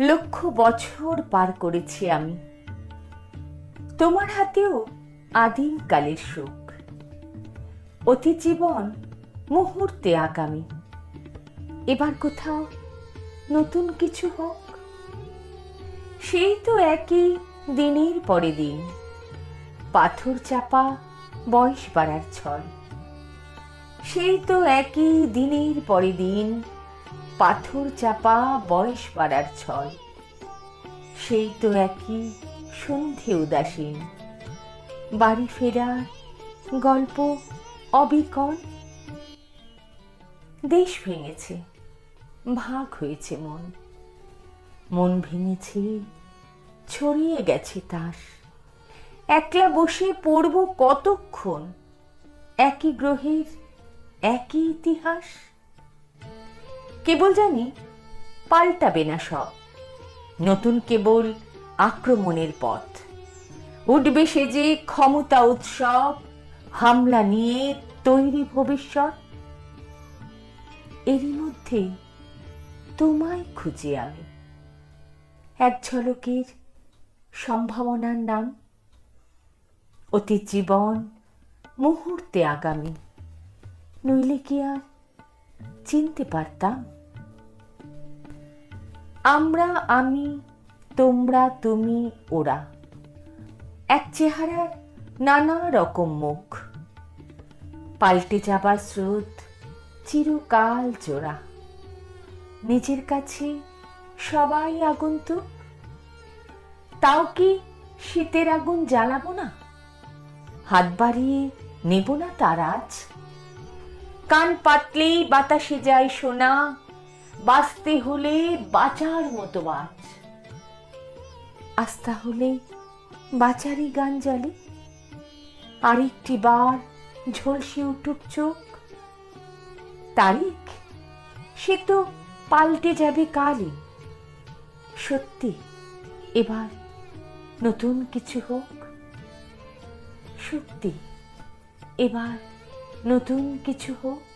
লক্ষ বছর পার করেছি আমি। তোমার হাতেও আদিম কালের সুখ অতি জীবন মুহূর্তে আগামী। এবার কোথাও নতুন কিছু হোক। সেই তো একই দিনের পরে দিন। পাথর চাপা বয়স বাড়ার ছল। সেই তো একই দিনের পরে দিন। পাথর চাপা বয়স বাড়ার ছল। সেই তো একই সন্ধে উদাসীন। বাড়ি ফেরার গল্প অবিকল। দেশ ভেঙেছে, ভাগ হয়েছে মন। মন ভেঙেছে, ছড়িয়ে গেছে তাস। একলা বসে পড়ব কতক্ষণ? একই গ্রহের একই ইতিহাস? কেবল জানি পাল্টাবে না সব। নতুন কেবল আক্রমণের পথ। উঠবে সে যে ক্ষমতা উৎসব, হামলা নিয়ে তৈরি ভবিষ্যৎ। এরই মধ্যে তোমায় খুঁজি আমি। এক ঝলকের সম্ভাবনার নাম। অতি জীবন, মুহূর্তে আগামী। নইলে কি আর চিনতে পারতাম? আমরা, আমি, তোমরা, তুমি, ওরা। এক চেহারার নানা রকম মুখ। পাল্টে যাবার স্রোত চিরকাল জোড়া। নিজের কাছে সবাই আগন্তুক। তাও কি শীতের আগুন জ্বালাবো না? হাত বাড়িয়ে নেব না তার আজ কান পাতলেই বাতাসে যায় সোনা। বাঁচতে হলে বাঁচার মতো বাঁচ। আস্তা হলে বাঁচারই গান জ্বালে আরেকটি বার ঝলসে উঠুক চোখ। তারিখ? সে তো পাল্টে যাবে কালই। সত্যি, এবার নতুন কিছু হোক। সত্যি, এবার নতুন কিছু হোক।